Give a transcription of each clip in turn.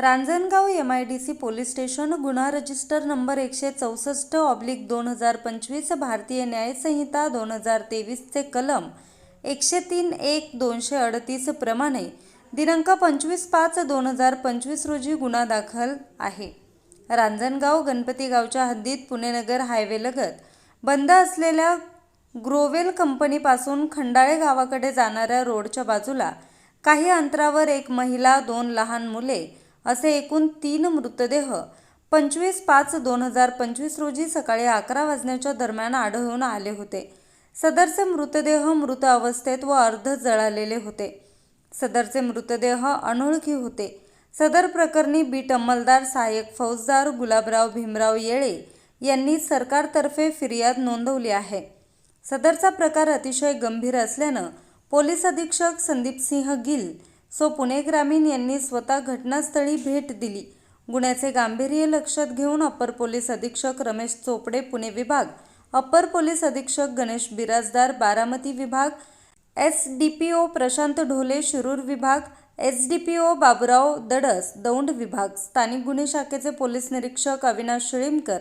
Ranjangaon M I D C police station गुन्हा register number एकशे चौसष्ट ऑब्लिक दोन हजार पंचवीस भारतीय न्यायसंहिता दोन हजार तेवीसचे कलम एकशे तीन एक दोनशे अडतीस प्रमाणे दिनांक पंचवीस पाच दोन हजार पंचवीस रोजी गुन्हा दाखल आहे. रांजणगाव गणपती गावच्या हद्दीत पुणेनगर हायवेलगत बंद असलेल्या ग्रोवेल कंपनीपासून खंडाळे गावाकडे जाणाऱ्या रोडच्या बाजूला काही अंतरावर एक महिला दोन लहान मुले असे एकूण तीन मृतदेह. पंचवीस पाच दोन हजार पंचवीस रोजी सकाळी अकरा वाजण्याच्या दरम्यान आढळून आले होते. सदरचे मृतदेह मृत अवस्थेत व अर्ध जळालेले होते. सदरचे मृतदेह अनोळखी होते. सदर प्रकरणी बीट अंमलदार सहाय्यक फौजदार गुलाबराव भीमराव येळे यांनी सरकारतर्फे फिर्याद नोंदवली आहे. सदरचा प्रकार अतिशय गंभीर असल्यानं पोलीस अधीक्षक संदीपसिंह गिल सो पुणे ग्रामीण यांनी स्वतः घटनास्थळी भेट दिली. गुन्ह्याचे गांभीर्य लक्षात घेऊन अपर पोलीस अधीक्षक रमेश चोपडे पुणे विभाग अप्पर पोलीस अधीक्षक गणेश बिराजदार बारामती विभाग S D P O Prashant Dhole Shirur विभाग S D P O Baburao Dadas Daund विभाग स्थानिक गुन्हे शाखेचे पोलीस निरीक्षक अविनाश शिळीमकर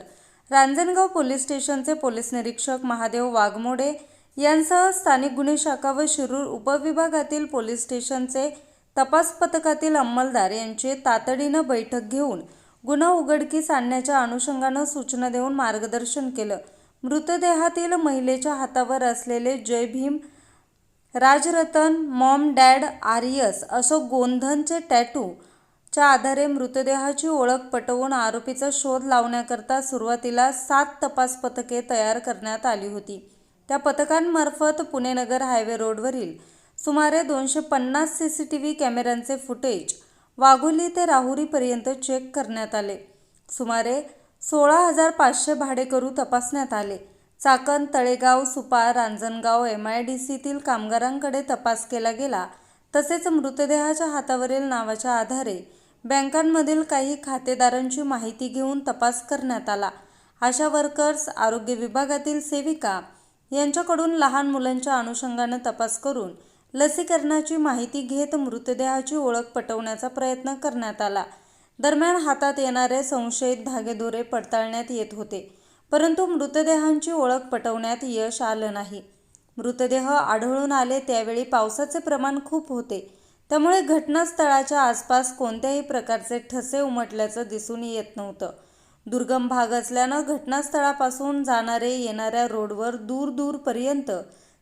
रांजणगाव पोलीस स्टेशनचे पोलीस निरीक्षक महादेव वाघमोडे यांसह स्थानिक गुन्हे शाखा व शिरूर उपविभागातील पोलीस स्टेशनचे तपास पथकातील अंमलदार यांचे तातडीनं बैठक घेऊन गुन्हा उघडकीस आणण्याच्या अनुषंगानं सूचना देऊन मार्गदर्शन केलं. मृतदेहातील महिलेच्या हातावर असलेले जय भीम राजरतन मॉम डॅड आर्यस असं गोंधनचे टॅटू च्या आधारे मृतदेहाची ओळख पटवून आरोपीचा शोध लावण्याकरता सुरुवातीला सात तपास पथके तयार करण्यात आली होती. त्या पथकांमार्फत पुणे नगर हायवे रोडवरील सुमारे दोनशे पन्नास सी सी टी व्ही कॅमेऱ्यांचे फुटेज वाघोली ते राहुरीपर्यंत चेक करण्यात आले. सुमारे सोळा हजार पाचशे भाडेकरू तपासण्यात आले. चाकण तळेगाव सुपार रांजणगाव एम आय डी सीतील कामगारांकडे तपास केला गेला. तसेच मृतदेहाच्या हातावरील नावाच्या आधारे बँकांमधील काही खातेदारांची माहिती घेऊन तपास करण्यात आला. आशा वर्कर्स आरोग्य विभागातील सेविका यांच्याकडून लहान मुलांच्या अनुषंगानं तपास करून लसीकरणाची माहिती घेत मृतदेहाची ओळख पटवण्याचा प्रयत्न करण्यात आला. दरम्यान हातात येणारे संशयित धागेदोरे पडताळण्यात येत होते परंतु मृतदेहांची ओळख पटवण्यात यश आलं नाही. मृतदेह आढळून आले त्यावेळी पावसाचे प्रमाण खूप होते. त्यामुळे घटनास्थळाच्या आसपास कोणत्याही प्रकारचे ठसे उमटल्याचं दिसून येत नव्हतं. दुर्गम भाग असल्यानं घटनास्थळापासून जाणारे येणाऱ्या रोडवर दूर दूरपर्यंत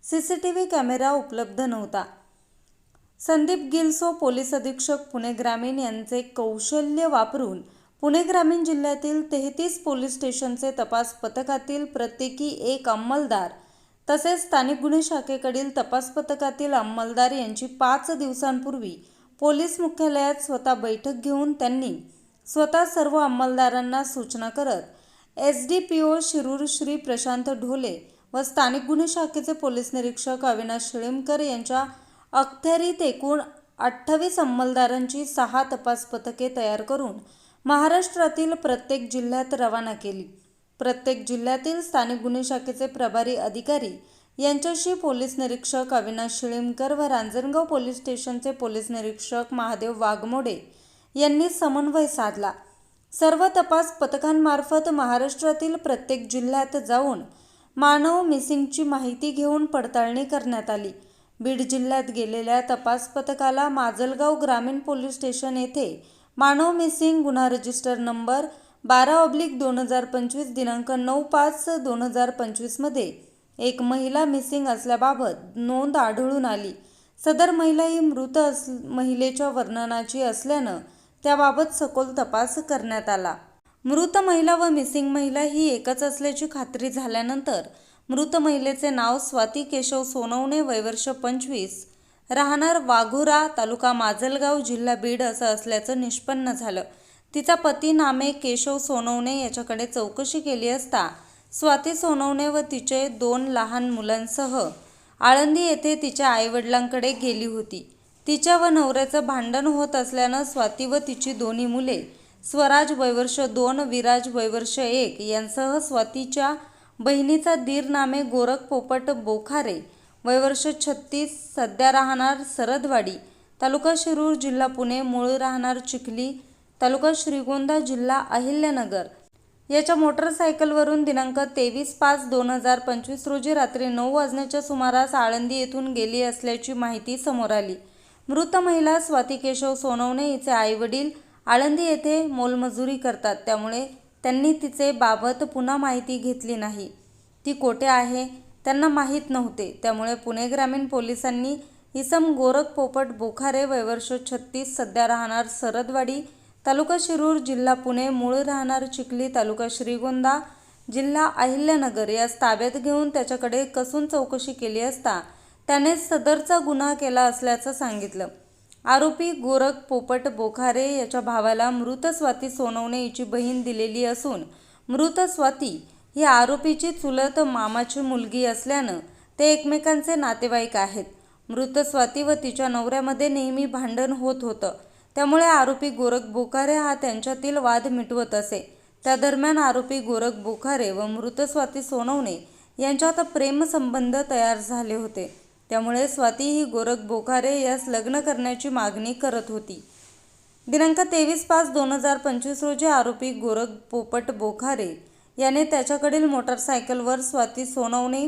C C T V camera उपलब्ध नव्हता. संदीप गिलसो पोलीस अधीक्षक पुणे ग्रामीण यांचे कौशल्य वापरून पुणे ग्रामीण जिल्ह्यातील तेहतीस पोलीस स्टेशनचे तपास पथकातील प्रत्येकी एक अंमलदार तसेच स्थानिक गुन्हे शाखेकडील तपास पथकातील अंमलदार यांची पाच दिवसांपूर्वी पोलीस मुख्यालयात स्वतः बैठक घेऊन त्यांनी स्वतः सर्व अंमलदारांना सूचना करत S D P O Shirur Shri Prashant Dhole व स्थानिक गुन्हे शाखेचे पोलीस निरीक्षक अविनाश शिळीमकर यांच्या अखत्यारीत एकूण अठ्ठावीस अंमलदारांची सहा तपास पथके तयार करून महाराष्ट्रातील प्रत्येक जिल्ह्यात रवाना केली. प्रत्येक जिल्ह्यातील स्थानिक गुन्हे शाखेचे प्रभारी अधिकारी यांच्याशी पोलीस निरीक्षक अविनाश शिळीमकर व रांजणगाव पोलीस स्टेशनचे पोलीस निरीक्षक महादेव वाघमोडे यांनी समन्वय साधला. सर्व तपास पथकांमार्फत महाराष्ट्रातील प्रत्येक जिल्ह्यात जाऊन मानव मिसिंगची माहिती घेऊन पडताळणी करण्यात आली. बीड जिल्ह्यात गेलेल्या तपास पथकाला माजलगाव ग्रामीण पोलीस स्टेशन येथे मानव मिसिंग गुन्हा रजिस्टर नंबर बारा ऑब्लिक दोन हजार पंचवीस दिनांक नऊ पाच दोन हजार पंचवीसमध्ये एक महिला मिसिंग असल्याबाबत नोंद आढळून आली. सदर महिला ही मृत अस महिलेच्या वर्णनाची असल्यानं त्याबाबत सखोल तपास करण्यात आला. मृत महिला व मिसिंग महिला ही एकच असल्याची खात्री झाल्यानंतर मृत महिलेचे नाव स्वाती केशव सोनवणे वयवर्ष पंचवीस. राहणार वाघोरा तालुका माजलगाव जिल्हा बीड असं असल्याचं निष्पन्न झालं. तिचा पती नामे केशव सोनवणे याच्याकडे चौकशी केली असता स्वाती सोनवणे व तिचे दोन लहान मुलांसह आळंदी येथे तिच्या आईवडिलांकडे गेली होती. तिच्या व नवऱ्याचं भांडण होत असल्यानं स्वाती व तिची दोन्ही मुले स्वराज वैवर्ष दोन विराज वैवर्ष एक यांसह स्वातीच्या बहिणीचा दीर नामे गोरख पोपट बोखारे वयवर्ष छत्तीस सध्या राहणार सरदवाडी तालुका शिरूर जिल्हा पुणे मूळ राहणार चिखली तालुका श्रीगोंदा जिल्हा अहिल्यानगर. याच्या मोटरसायकलवरून दिनांक तेवीस पाच दोन हजार पंचवीस रोजी रात्री नऊ वाजण्याच्या सुमारास आळंदी येथून गेली असल्याची माहिती समोर आली. मृत महिला स्वाती केशव सोनवणे हिचे आईवडील आळंदी येथे मोलमजुरी करतात. त्यामुळे त्यांनी तिचे बाबत पुन्हा माहिती घेतली नाही. ती कोठे आहे त्यांना माहीत नव्हते. त्यामुळे पुणे ग्रामीण पोलिसांनी इसम गोरख पोपट बोखारे वयवर्ष छत्तीस सध्या राहणार सरदवाडी तालुका शिरूर जिल्हा पुणे मूळ राहणार चिखली तालुका श्रीगोंदा जिल्हा अहिल्यानगर. यास ताब्यात घेऊन त्याच्याकडे कसून चौकशी केली असता त्याने सदरचा गुन्हा केला असल्याचं सांगितलं. आरोपी गोरख पोपट बोखारे याच्या भावाला मृत स्वाती सोनवणे हिची बहीण दिलेली असून मृत स्वाती ही आरोपीची चुलत मामाची मुलगी असल्यानं ते एकमेकांचे नातेवाईक आहेत. मृत स्वाती व तिच्या नवऱ्यामध्ये नेहमी भांडण होत होतं. त्यामुळे आरोपी गोरख बोखारे हा त्यांच्यातील वाद मिटवत असे. त्या दरम्यान आरोपी गोरख बोखारे व मृत स्वाती सोनवणे यांच्यात प्रेमसंबंध तयार झाले होते. त्यामुळे स्वाती ही गोरख बोखारे यास लग्न करण्याची मागणी करत होती. दिनांक तेवीस पाच दोन हजार पंचवीस रोजी आरोपी गोरख पोपट बोखारे याने त्याच्याकडील मोटारसायकलवर स्वाती सोनवणे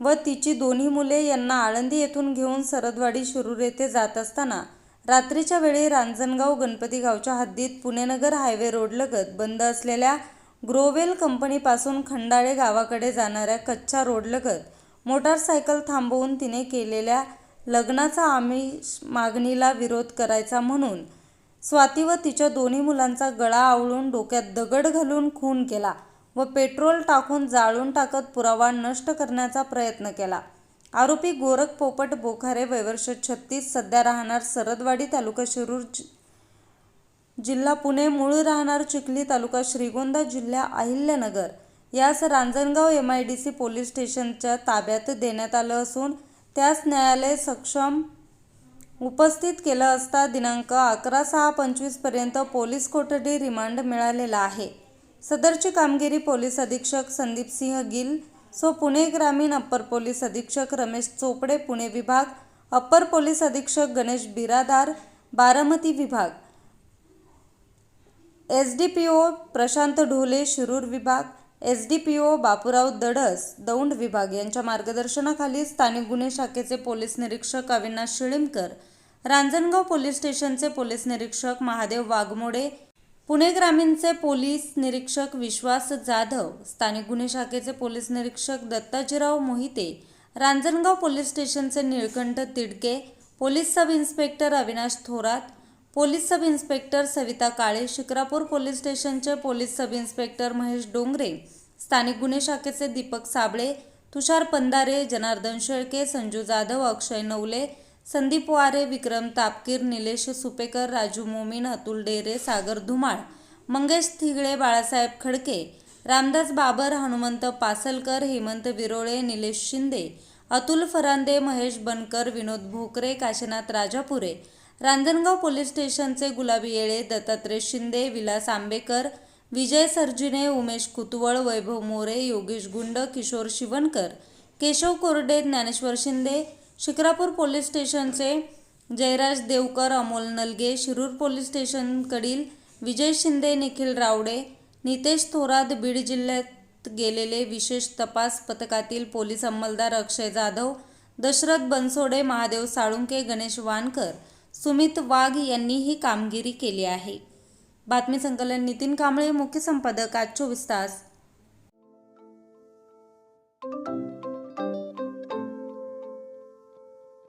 व तिची दोन्ही मुले यांना आळंदी येथून घेऊन सरदवाडी शिरूर येथे जात असताना रात्रीच्या वेळी रांजणगाव गणपती गावच्या हद्दीत पुणेनगर हायवे रोडलगत बंद असलेल्या ग्रोवेल कंपनीपासून खंडाळे गावाकडे जाणाऱ्या कच्च्या रोडलगत मोटारसायकल थांबवून तिने केलेल्या लग्नाचा आमिष मागणीला विरोध करायचा म्हणून स्वाती व तिच्या दोन्ही मुलांचा गळा आवळून डोक्यात दगड घालून खून केला व पेट्रोल टाकून जाळून टाकत पुरावा नष्ट करण्याचा प्रयत्न केला. आरोपी गोरख पोपट बोखारे वैवर्ष छत्तीस सध्या राहणार सरदवाडी तालुका शिरूर जि- जिल्हा पुणे मूळ राहणार चिखली तालुका श्रीगोंदा जिल्हा अहिल्यानगर यास Ranjangaon M I D C police स्टेशनच्या ताब्यात देण्यात आलं असून त्यास न्यायालय सक्षम उपस्थित केलं असता दिनांक अकरा सहा पंचवीसपर्यंत पोलीस कोठडी रिमांड मिळालेला आहे. सदरची कामगिरी पोलीस अधीक्षक संदीप सिंह गिल सो पुणे ग्रामीण अप्पर पोलीस अधीक्षक रमेश चोपडे पुणे विभाग अप्पर पोलीस अधीक्षक गणेश बिरादार बारामती विभाग S D P O Prashant Dhole Shirur विभाग S D P O Bapurao Dadas Daund विभाग यांच्या मार्गदर्शनाखाली स्थानिक गुन्हे शाखेचे पोलीस निरीक्षक अविनाश शिळीमकर रांजणगाव पोलीस स्टेशनचे पोलीस निरीक्षक महादेव वाघमोडे पुणे ग्रामीणचे पोलीस निरीक्षक विश्वास जाधव स्थानिक गुन्हे शाखेचे पोलीस निरीक्षक दत्ताजीराव मोहिते रांजणगाव पोलीस स्टेशनचे Nilkanth Tidke police sub inspector Avinash Thorat police sub inspector Savita Kale Shikrapur police स्टेशनचे police sub inspector Mahesh Dongre स्थानिक गुन्हे शाखेचे दीपक साबळे तुषार पंधारे जनार्दन शेळके संजू जाधव अक्षय नवले संदीप वारे विक्रम तापकीर निलेश सुपेकर राजू मोमीन अतुल डेरे सागर धुमाळ मंगेश थिगळे बाळासाहेब खडके रामदास बाबर हनुमंत पासलकर हेमंत विरोळे निलेश शिंदे अतुल फरांदे महेश बनकर विनोद भोकरे काशीनाथ राजापुरे रांजणगाव पोलीस स्टेशनचे गुलाबी येळे दत्तात्रय शिंदे विलास आंबेकर विजय सर्जिने उमेश कुतवळ वैभव मोरे योगेश गुंड किशोर शिवणकर केशव कोरडे ज्ञानेश्वर शिंदे शिक्रापूर पोलीस स्टेशनचे जयराज देवकर अमोल नलगे शिरूर पोलीस स्टेशनकडील विजय शिंदे निखिल रावडे नितेश थोरात बीड जिल्ह्यात गेलेले विशेष तपास पथकातील पोलीस अंमलदार अक्षय जाधव दशरथ बनसोडे महादेव साळुंके गणेश वानकर सुमित वाघ यांनी ही कामगिरी केली आहे. बातमी संकलन नितीन कांबळे मुख्य संपादक आज चोवीस तास.